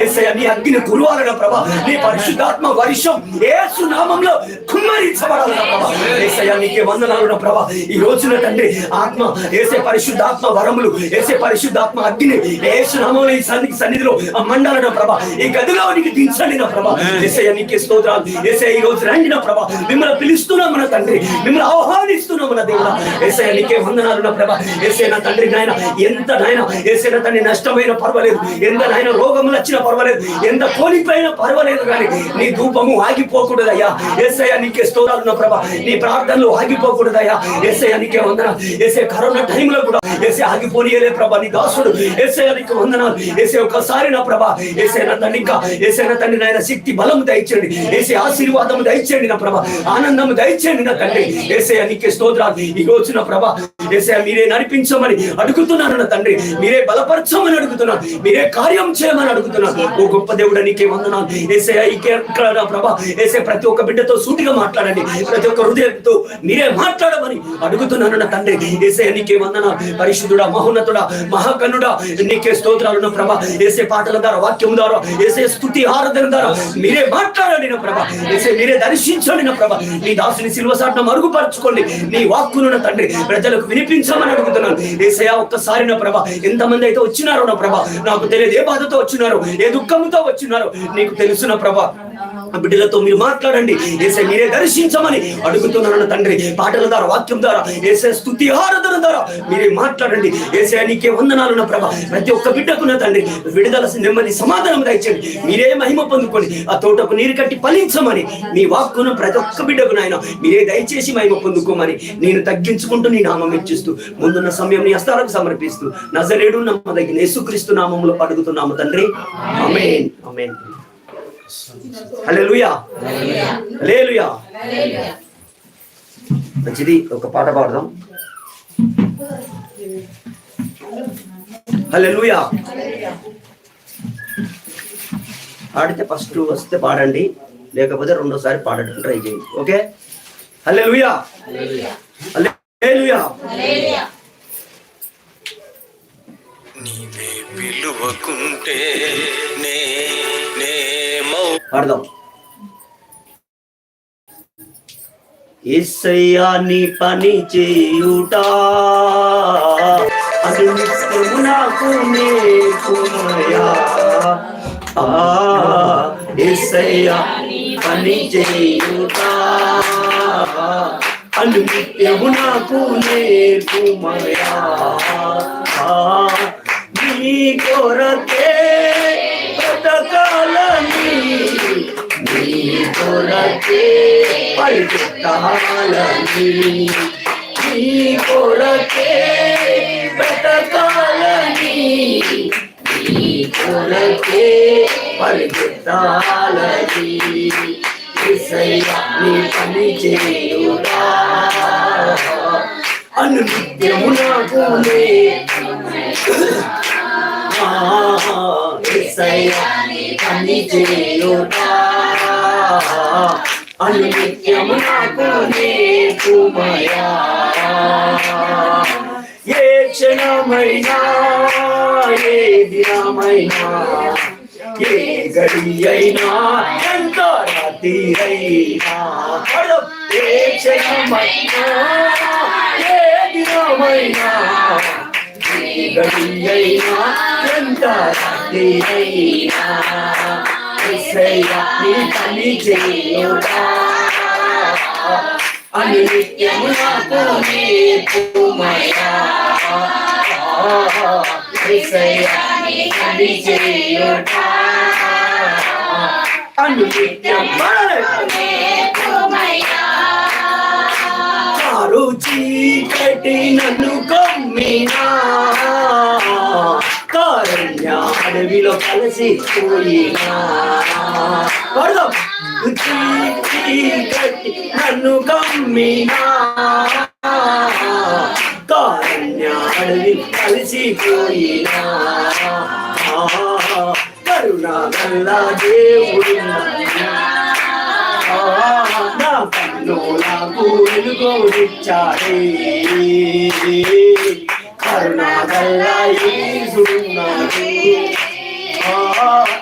నీ అగ్ని కురువాలన ప్రభా నీ పరిశుద్ధాత్మ వర్షం ఏసు నామంలో కుమ్మరించబడాలన ప్రభా. ఏసయ్యా నీకే వందనాలున ప్రభా. ఈ రోజున తండ్రి ఆత్మ ఏసే పరిశుద్ధాత్మ వరములు ఏసే పరిశుద్ధాత్మ అగ్ని ఏసు నామంలో ఈ సన్నిధి సన్నిధిలో ఆ మండలన ప్రభా. ఈ గదిలో నీకు దించండి నా ప్రభా. ఏసయ్య నీకే స్తోత్రాలు. ఏసయ్య ఈ రోజు రండి నా ప్రభా. మిమ్మల్ని పిలుస్తున్నాం మన తండ్రి. మిమ్మల్ని ఆహ్వానిస్తున్నాం మన దేవుడా. ఏసయ్య నీకే వందనాలు ప్రభా. ఏసే నా తండ్రి నాయన ఎంత నాయన ఏసే నా తండ్రి నష్టమైన పర్వాలేదు. ఎంత నాయన రోగములు వచ్చిన పర్వాలేదు. ఎంత కోలిపోయినా పర్వాలేదు కానీ నీ ధూపము ఆగిపోకూడదయ్యా. ఎస్ఐ నీకే స్తోత్రాలు ఉన్న ప్రభా. నీ ప్రార్థనలు ఆగిపోకూడదయ్యా. ఎస్ఐ నీకే వందన ఎస్ఐ కరోనా టైంలో కూడా ఎస్ఐ ఆగిపోనియలే ప్రభా నీ దాసుడు. ఎస్ఐ నీకు వందనాలు. ఎస్ఐ ఒకసారి నా ప్రభా. ఎస్ఐ నా తండ్రి ఇంకా. ఎస్ఐ నా తండ్రి నాయన శక్తి బలము దయచేయండి. ఎస్ఐ ఆశీర్వాదము దయచేయండి నా ప్రభా. ఆనందము దయచేయండి నా తండ్రి. ఎస్ఐ నీకే స్తోత్రాలు. ఈ రోజు నా ప్రభా. ఏసయ్య మీరే నడిపించమని అడుగుతున్నాను నా తండ్రి. మీరే బలపరచమని అడుగుతున్నాను. మీరే కార్యం చేయమని అడుగుతున్నాను. ఓ గొప్ప దేవుడు నీకే వందనాలు. ఏసయ్య ఈ కేరళ ప్రభా. ఏసే ప్రతి ఒక్క బిడ్డతో సూటిగా మాట్లాడండి. ప్రతి ఒక్క హృదయంతో మీరే మాట్లాడమని అడుగుతున్నాను నా తండ్రి. ఏసయ్య నీకే వందనాలు. పరిశుద్ధుడా మహోన్నతుడా మహాకన్నుడా నీకే స్తోత్రాలు ప్రభా. ఏసే పాటల ద్వారా వాక్యం ద్వారా ఏసే స్థుతి ఆరాధన ద్వారా మీరే మాట్లాడండి నా ప్రభా. ఏసే మీరే దర్శించండి నా ప్రభా. నీ దాసుని సిల్వ మరుగుపరచుకోండి. నీ వాక్కును నా తండ్రి. ప్రజలకు వినిపించమని అడుగుతున్నాను. ఏసయ్య ఒక్కసారి నా ప్రభా ఎంతమంది అయితే వచ్చినారో నా ప్రభా నాకు తెలియదు ఏ బాధతో వచ్చినారో ఏ దుఃఖంతో వచ్చినారో నీకు తెలుసున ప్రభా? ఆ బిడ్డలతో మీరు మాట్లాడండి. ఏసే మీరే దర్శించమని అడుగుతున్నాను తండ్రి పాటల ద్వారా వాక్యం ద్వారా ఏసే స్థుతి ఆరాధన ద్వారా మీరే మాట్లాడండి. ఏసే నీకే వందనాలు నా ప్రభా ప్రతి ఒక్క బిడ్డకు నా తండ్రి విడుదల నెమ్మది సమాధానం దయచేయండి. మీరే మహిమ పొందుకొని ఆ తోటకు నీరు కట్టి ఫలించమని మీ వాక్కును ప్రతి ఒక్క బిడ్డకు నాయన మీరే దయచేసి మహిమ పొందుకోమని నేను తగ్గించుకుంటూ నీ నామం ఇచ్చిస్తూ ముందున్న సమయం నీ హస్తాలకు సమర్పిస్తూ నజరేడు నమ్మదగిన యేసుక్రీస్తు నామంలో అడుగుతున్నాము తండ్రి. అమేన్ అమేన్ హల్లెలూయా. హల్లెలూయా. మంచిది ఒక పాట పాడదాం. హల్లెలూయా. పాడితే ఫస్ట్ వస్తే పాడండి లేకపోతే రెండోసారి పాడటం ట్రై చేయండి. ఓకే? హల్లెలూయా. హల్లెలూయా. నీవే విలువకుంటే నే పాడదాం ఏసయ్యా నీ పని చేయుట అది నిత్యము నాకు నేర్పుమయా ఆ ఏసయ్యా నీ పని చేయుట అను నిత్యము నాకు నేర్పుమయా ఆ నీ కొరకే బ్రతకాలని నీ కొరకే పరిగెత్తాలని నీ కొరకే బ్రతకాలని నీ కొరకే పరిగెత్తాలని యేసయ్యా నీ పని చేయుడా అను నిత్యము నాకు నే పని చేయుడా అను నాకు నేర్పుమయా ఏ క్షణమైనా ఏ దినమైనా ఏ గడి అయినా ఎంత రాత్రి అయినా ఏ క్షణమైనా ఏ దినమైనా ఏ గడి అయినా ఎంత రాత్రి అయినా నీ పని చేయుడా అని నిత్యము నాకు నేర్పుమయా నీ చేయుడా చీకటి నన్ను కమ్మినా. కారణ్య అడవిలో కలిసి పడదాం చీకటి నన్ను కమ్మినా కారణ్య అడవి కలిసి పోయినా కరుణా గల్ల దేవుడు నా కన్ను వెలుగోడిచ్చాడే కరుణా